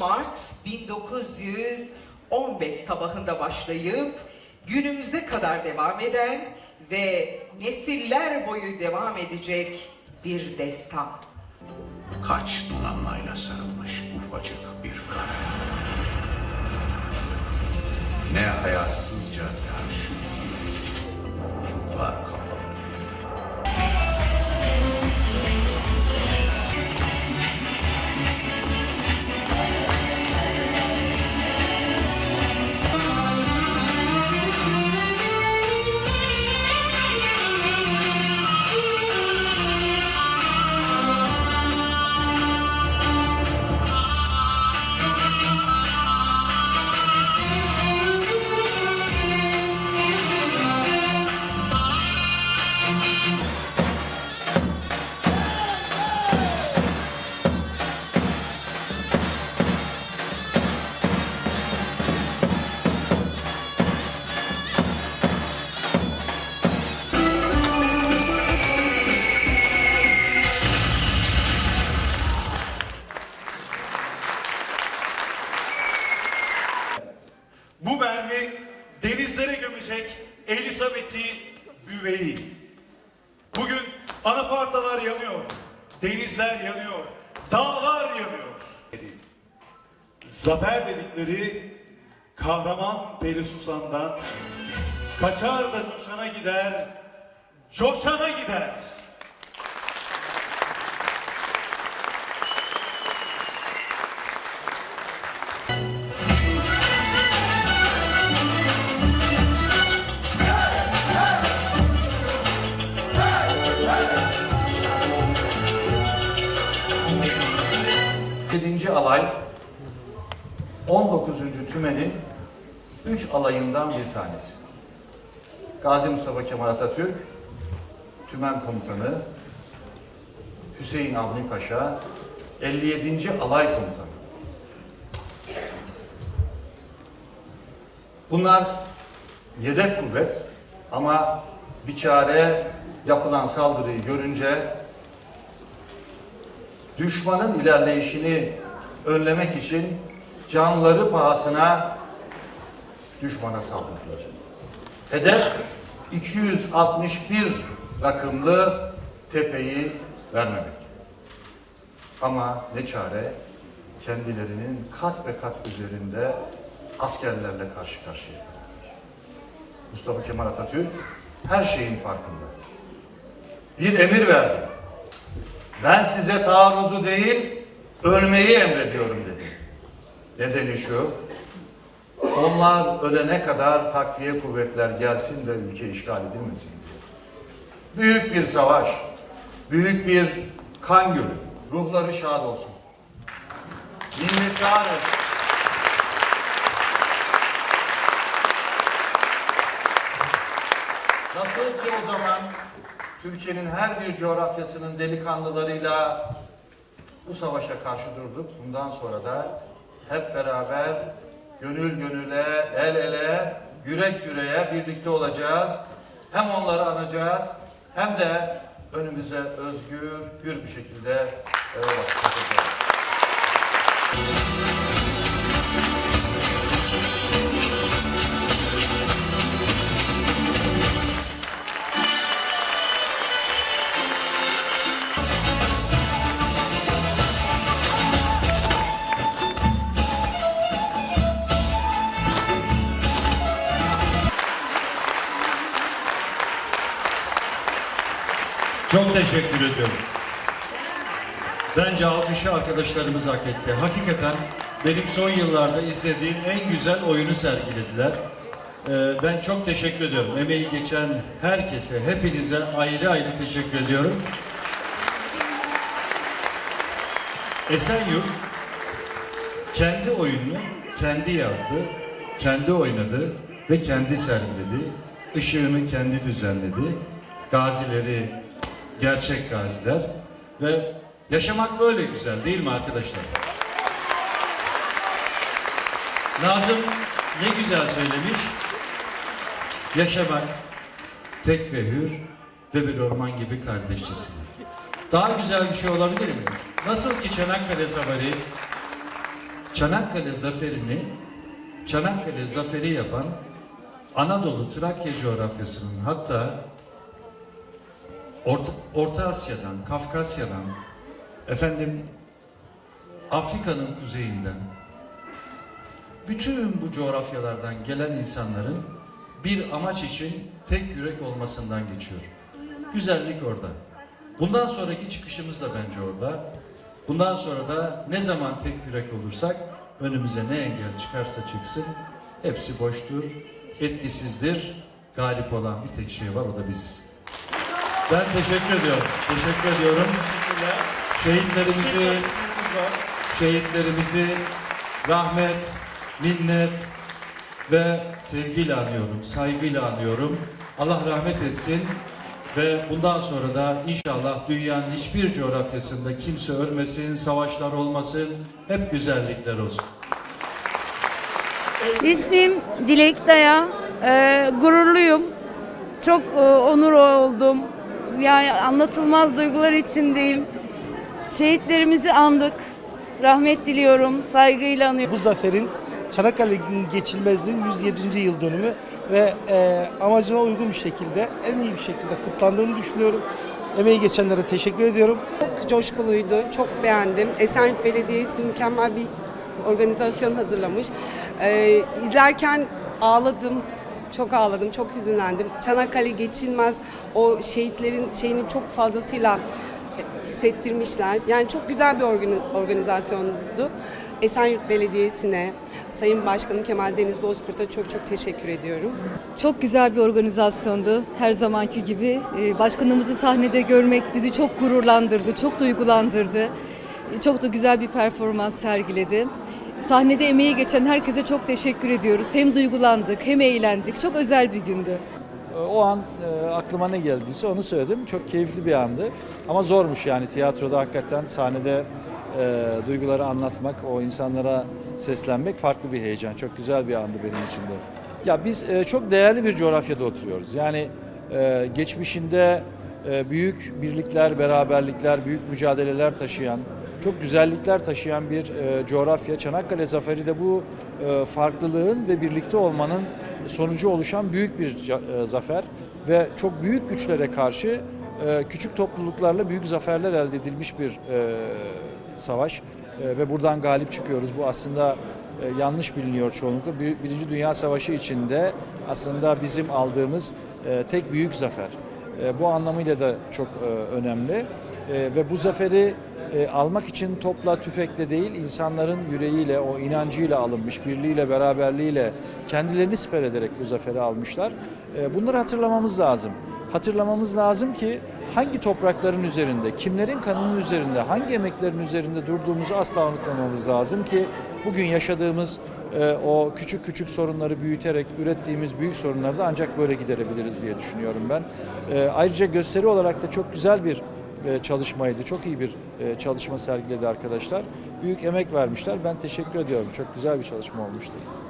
Mart 1915 sabahında başlayıp... ...günümüze kadar devam eden... ...ve nesiller boyu devam edecek bir destan. Kaç donanmayla sarılmış ufacık bir kare. Ne hayasızca ki ufuklar Elizabeth'i büveyi. Bugün anafartalar yanıyor, denizler yanıyor, dağlar yanıyor. Zafer dedikleri kahraman Peri Susan'dan kaçar da coşana gider, coşana gider. Alay 19. tümenin 3 alayından bir tanesi. Gazi Mustafa Kemal Atatürk, tümen komutanı, Hüseyin Avni Paşa, 57. alay komutanı. Bunlar yedek kuvvet ama bir çare yapılan saldırıyı görünce düşmanın ilerleyişini önlemek için canları pahasına düşmana saldırdılar. Hedef 261 rakımlı tepeyi vermemek. Ama ne çare kendilerinin kat ve kat üzerinde askerlerle karşı karşıya. Mustafa Kemal Atatürk her şeyin farkında. Bir emir verdi. Ben size taarruzu değil, ölmeyi emrediyorum dedi. Nedeni şu, onlar ölene kadar takviye kuvvetler gelsin de ülke işgal edilmesin diye. Büyük bir savaş, büyük bir kan gölü. Ruhları şad olsun. Minnettarız. Nasıl ki o zaman Türkiye'nin her bir coğrafyasının delikanlılarıyla bu savaşa karşı durduk. Bundan sonra da hep beraber gönül gönüle, el ele, yürek yüreğe birlikte olacağız. Hem onları anacağız hem de önümüze özgür, hür bir şekilde e, bakacağız. Çok teşekkür ediyorum. Bence alkışı arkadaşlarımız hak etti. Hakikaten benim son yıllarda izlediğim en güzel oyunu sergilediler. Ee, ben çok teşekkür ediyorum. Emeği geçen herkese, hepinize ayrı ayrı teşekkür ediyorum. Esenyurt kendi oyununu kendi yazdı, kendi oynadı ve kendi sergiledi. Işığını kendi düzenledi. Gazileri gerçek gaziler ve Yaşamak böyle güzel değil mi arkadaşlar? Nazım ne güzel söylemiş. Yaşamak tek ve hür ve bir orman gibi kardeşçesine. Daha güzel bir şey olabilir mi? Nasıl ki Çanakkale Zaferi, Çanakkale Zaferi'ni, Çanakkale Zaferi yapan Anadolu Trakya coğrafyasının hatta Orta, Orta Asya'dan, Kafkasya'dan, efendim Afrika'nın kuzeyinden, bütün bu coğrafyalardan gelen insanların bir amaç için tek yürek olmasından geçiyor. Güzellik orada. Bundan sonraki çıkışımız da bence orada. Bundan sonra da ne zaman tek yürek olursak önümüze ne engel çıkarsa çıksın hepsi boştur, etkisizdir. Galip olan bir tek şey var o da biziz. Ben teşekkür ediyorum. Teşekkür ediyorum. Şehitlerimizi şehitlerimizi rahmet, minnet ve sevgiyle anıyorum, saygıyla anıyorum. Allah rahmet etsin ve bundan sonra da inşallah dünyanın hiçbir coğrafyasında kimse ölmesin, savaşlar olmasın, hep güzellikler olsun. İsmim Dilek Daya. Ee, gururluyum. Çok e, onur oldum. Yani anlatılmaz duygular içindeyim. Şehitlerimizi andık. Rahmet diliyorum. Saygıyla anıyorum. Bu zaferin Çanakkale geçilmezliğinin 107. yıl dönümü ve e, amacına uygun bir şekilde, en iyi bir şekilde kutlandığını düşünüyorum. Emeği geçenlere teşekkür ediyorum. Çok coşkuluydu, çok beğendim. Esenyurt Belediyesi mükemmel bir organizasyon hazırlamış. Ee, izlerken ağladım, çok ağladım, çok hüzünlendim. Çanakkale geçilmez, o şehitlerin şeyini çok fazlasıyla hissettirmişler. Yani çok güzel bir organi- organizasyondu. Esenyurt Belediyesi'ne, Sayın Başkanım Kemal Deniz Bozkurt'a çok çok teşekkür ediyorum. Çok güzel bir organizasyondu her zamanki gibi. Ee, Başkanımızı sahnede görmek bizi çok gururlandırdı, çok duygulandırdı. Ee, Çok da güzel bir performans sergiledi. Sahnede emeği geçen herkese çok teşekkür ediyoruz. Hem duygulandık hem eğlendik. Çok özel bir gündü. O an e, aklıma ne geldiyse onu söyledim. Çok keyifli bir andı. Ama zormuş yani tiyatroda hakikaten sahnede e, duyguları anlatmak, o insanlara seslenmek farklı bir heyecan. Çok güzel bir andı benim için de. Ya biz e, çok değerli bir coğrafyada oturuyoruz. Yani e, geçmişinde e, büyük birlikler, beraberlikler, büyük mücadeleler taşıyan, çok güzellikler taşıyan bir e, coğrafya. Çanakkale Zaferi de bu e, farklılığın ve birlikte olmanın sonucu oluşan büyük bir e, zafer ve çok büyük güçlere karşı e, küçük topluluklarla büyük zaferler elde edilmiş bir e, savaş E, ve buradan galip çıkıyoruz. Bu aslında e, yanlış biliniyor çoğunlukla. Bir- Birinci Dünya Savaşı içinde aslında bizim aldığımız e, tek büyük zafer. E, Bu anlamıyla da çok e, önemli E, ve bu zaferi e, almak için topla tüfekle değil insanların yüreğiyle, o inancıyla alınmış, birliğiyle, beraberliğiyle kendilerini siper ederek bu zaferi almışlar. E, bunları hatırlamamız lazım. Hatırlamamız lazım ki hangi toprakların üzerinde, kimlerin kanının üzerinde, hangi emeklerin üzerinde durduğumuzu asla unutmamamız lazım ki bugün yaşadığımız e, o küçük küçük sorunları büyüterek ürettiğimiz büyük sorunları da ancak böyle giderebiliriz diye düşünüyorum ben. E, ayrıca gösteri olarak da çok güzel bir çalışmaydı. Çok iyi bir e, çalışma sergiledi arkadaşlar. Büyük emek vermişler. Ben teşekkür ediyorum. Çok güzel bir çalışma olmuştu.